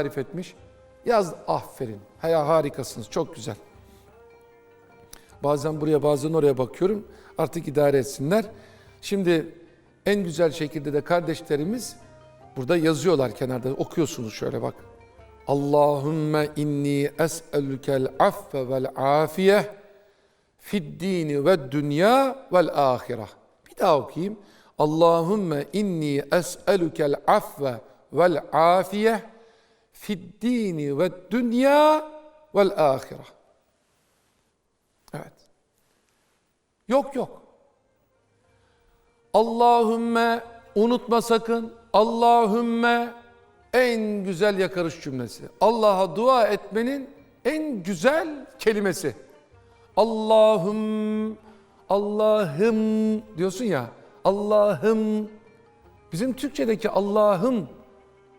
tarif etmiş. Yaz aferin. Haya harikasınız. Çok güzel. Bazen buraya bazen oraya bakıyorum. Artık idare etsinler. Şimdi en güzel şekilde de kardeşlerimiz burada yazıyorlar kenarda. Okuyorsunuz şöyle bak. Allahümme inni es'elükel affe vel afiyeh fid dini ve dünya vel ahire. Bir daha okuyayım. Allahümme inni es'elükel affe vel afiyeh fid dini ve dünya vel ahire. Evet. Yok yok. Allahümme unutma sakın. Allahümme en güzel yakarış cümlesi. Allah'a dua etmenin en güzel kelimesi. Allahüm, Allah'ım diyorsun ya. Allah'ım. Bizim Türkçedeki Allah'ım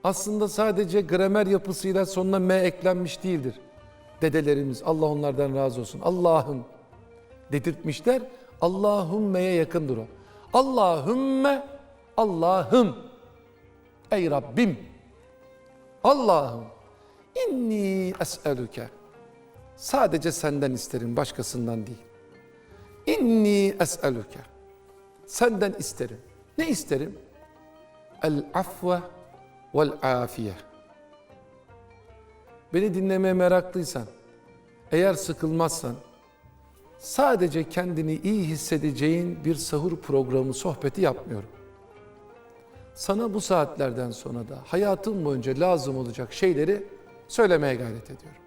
aslında sadece gramer yapısıyla sonuna M eklenmiş değildir. Dedelerimiz Allah onlardan razı olsun. Allah'ım dedirtmişler. Allahümme'ye yakındır o. Allahümme, Allah'ım. Ey Rabbim. Allah'ım. İnni es'elüke. Sadece senden isterim, başkasından değil. İnni es'elüke. Senden isterim. Ne isterim? El afve vel afiye. Beni dinlemeye meraklıysan, eğer sıkılmazsan, sadece kendini iyi hissedeceğin bir sahur programı sohbeti yapmıyorum. Sana bu saatlerden sonra da hayatım boyunca lazım olacak şeyleri söylemeye gayret ediyorum.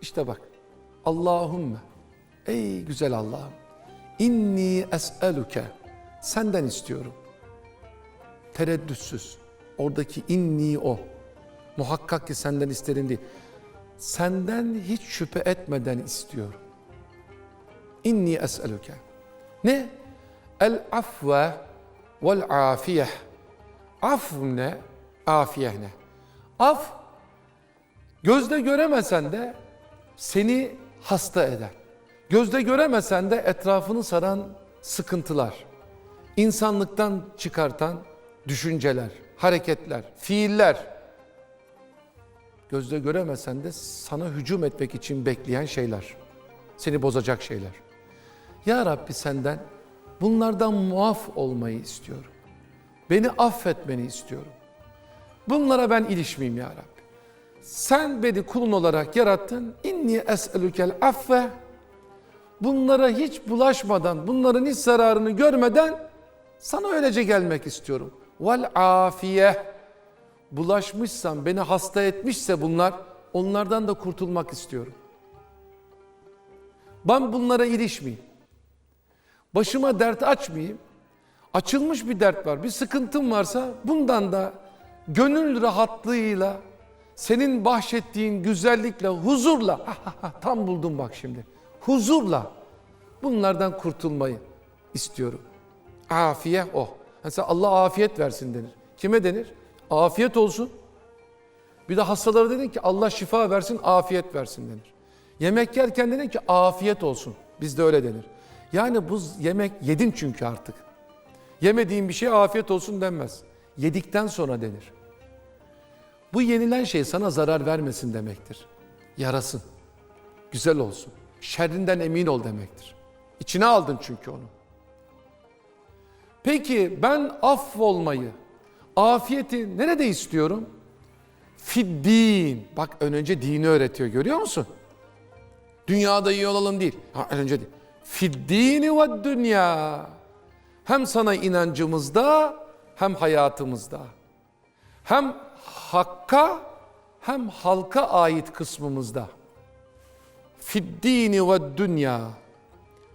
İşte bak. Allahümme. Ey güzel Allah'ım. İnni es'eluke. Senden istiyorum. Tereddütsüz. Oradaki inni o. Muhakkak ki senden isterim değil. Senden hiç şüphe etmeden istiyorum. İnni es'eluke. Ne? El afve vel afiyeh. Af ne? Afiyeh ne? Af gözde göremesen de seni hasta eder. Gözde göremesen de etrafını saran sıkıntılar, insanlıktan çıkartan düşünceler, hareketler, fiiller. Gözde göremesen de sana hücum etmek için bekleyen şeyler. Seni bozacak şeyler. Ya Rabbi senden bunlardan muaf olmayı istiyorum. Beni affetmeni istiyorum. Bunlara ben ilişmeyeyim ya Rabbi. Sen beni kulun olarak yarattın. İnni es'elükel affe. Bunlara hiç bulaşmadan, bunların hiç zararını görmeden sana öylece gelmek istiyorum. Vel afiye. Bulaşmışsam, beni hasta etmişse bunlar, onlardan da kurtulmak istiyorum. Ben bunlara ilişmeyeyim. Başıma dert açmayayım. Açılmış bir dert var, bir sıkıntım varsa bundan da gönül rahatlığıyla, senin bahşettiğin güzellikle, huzurla, tam buldum bak şimdi, huzurla bunlardan kurtulmayı istiyorum. Afiye o. Mesela Allah afiyet versin denir. Kime denir? Afiyet olsun. Bir de hastalara denir ki Allah şifa versin, afiyet versin denir. Yemek yerken denir ki afiyet olsun. Bizde öyle denir. Yani bu yemek yedin çünkü artık. Yemediğin bir şey afiyet olsun denmez. Yedikten sonra denir. Bu yenilen şey sana zarar vermesin demektir. Yarasın. Güzel olsun. Şerrinden emin ol demektir. İçine aldın çünkü onu. Peki ben affolmayı, afiyeti nerede istiyorum? Fiddin. Bak önce dini öğretiyor görüyor musun? Dünyada iyi olalım değil. Ha, önce değil. Fiddini ve dünya. Hem sana inancımızda hem hayatımızda. Hem hakka hem halka ait kısmımızda. Fiddini ve dünya.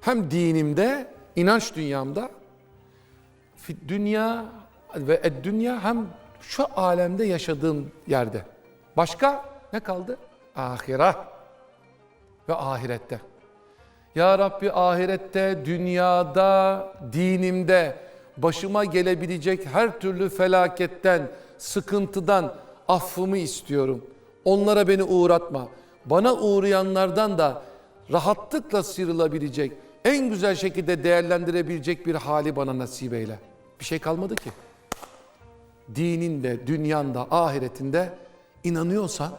Hem dinimde, inanç dünyamda. Dünya ve ed dünya hem şu alemde yaşadığım yerde. Başka ne kaldı? Ahire ve ahirette. Ya Rabbi ahirette, dünyada, dinimde başıma gelebilecek her türlü felaketten, sıkıntıdan affımı istiyorum. Onlara beni uğratma. Bana uğrayanlardan da rahatlıkla sıyrılabilecek, en güzel şekilde değerlendirebilecek bir hali bana nasip eyle. Bir şey kalmadı ki. Dininde, dünyanda, ahiretinde inanıyorsan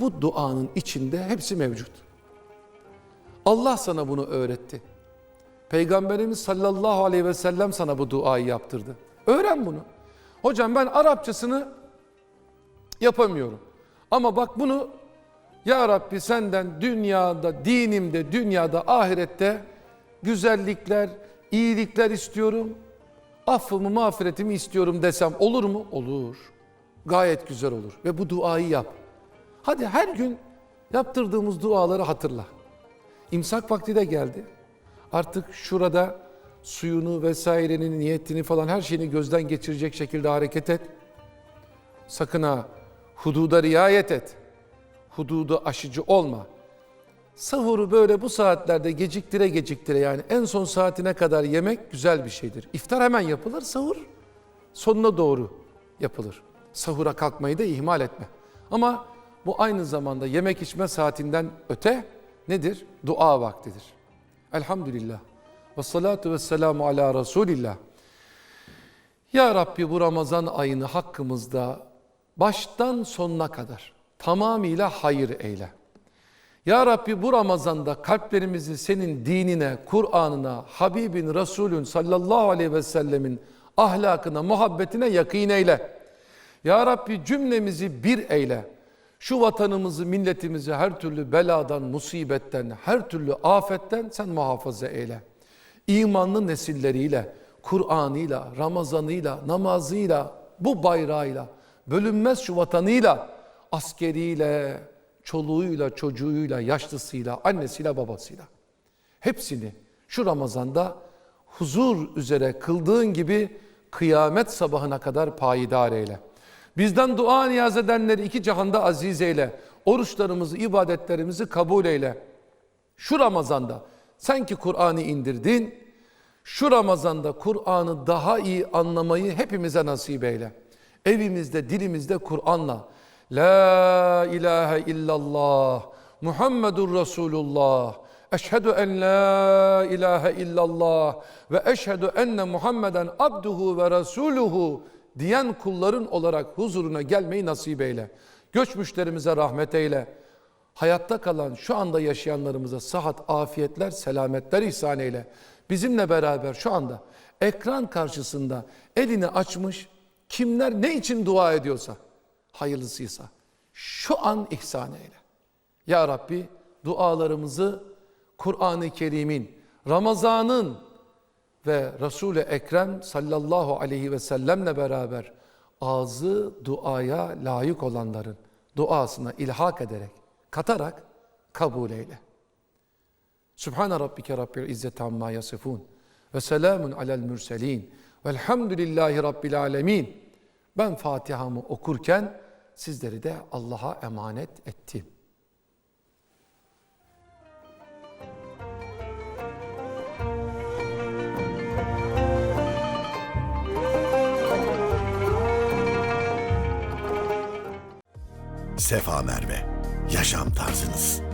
bu duanın içinde hepsi mevcut. Allah sana bunu öğretti. Peygamberimiz sallallahu aleyhi ve sellem sana bu duayı yaptırdı. Öğren bunu. Hocam ben Arapçasını yapamıyorum. Ama bak bunu ya Rabbi senden dünyada, dinimde, dünyada, ahirette güzellikler, iyilikler istiyorum. Affımı, mağfiretimi istiyorum desem olur mu? Olur. Gayet güzel olur. Ve bu duayı yap. Hadi her gün yaptırdığımız duaları hatırla. İmsak vakti de geldi. Artık şurada suyunu vesairenin niyetini falan her şeyini gözden geçirecek şekilde hareket et. Sakın ha hududa riayet et. Hududu aşıcı olma. Sahuru böyle bu saatlerde geciktire geciktire yani en son saatine kadar yemek güzel bir şeydir. İftar hemen yapılır, sahur sonuna doğru yapılır. Sahura kalkmayı da ihmal etme. Ama bu aynı zamanda yemek içme saatinden öte nedir? Dua vaktidir. Elhamdülillah. Ve salatu ve selamu ala Resulillah. Ya Rabbi bu Ramazan ayını hakkımızda baştan sonuna kadar tamamıyla hayır eyle. Ya Rabbi bu Ramazan'da kalplerimizi senin dinine, Kur'an'ına, Habibin, Resulün sallallahu aleyhi ve sellemin ahlakına, muhabbetine yakın eyle. Ya Rabbi cümlemizi bir eyle. Şu vatanımızı, milletimizi her türlü beladan, musibetten, her türlü afetten sen muhafaza eyle. İmanlı nesilleriyle, Kur'an'ıyla, Ramazan'ıyla, namazıyla, bu bayrağıyla, bölünmez şu vatanıyla, askeriyle, çoluğuyla, çocuğuyla, yaşlısıyla, annesiyle, babasıyla. Hepsini şu Ramazan'da huzur üzere kıldığın gibi kıyamet sabahına kadar payidar eyle. Bizden dua niyaz edenleri iki cihanda aziz eyle. Oruçlarımızı, ibadetlerimizi kabul eyle. Şu Ramazan'da sen ki Kur'an'ı indirdin, şu Ramazan'da Kur'an'ı daha iyi anlamayı hepimize nasip eyle. Evimizde, dilimizde Kur'an'la La ilahe illallah Muhammedur Resulullah Eşhedü en la ilahe illallah ve eşhedü enne Muhammeden abduhu ve resuluhu diyen kulların olarak huzuruna gelmeyi nasip eyle. Göçmüşlerimize rahmet eyle. Hayatta kalan şu anda yaşayanlarımıza sıhhat, afiyetler, selametler ihsan eyle. Bizimle beraber şu anda ekran karşısında elini açmış kimler ne için dua ediyorsa hayırlısıysa şu an ihsan eyle. Ya Rabbi dualarımızı Kur'an-ı Kerim'in, Ramazan'ın ve Resul-i Ekrem sallallahu aleyhi ve sellemle beraber ağzı duaya layık olanların duasına ilhak ederek, katarak kabul eyle. Sübhane Rabbike Rabbil İzzeti Amma Yasifun ve selamun alel mürselin velhamdülillahi Rabbil Alemin. Ben Fatiha'mı okurken sizleri de Allah'a emanet ettim. Sefa Merve, yaşam tarzınız.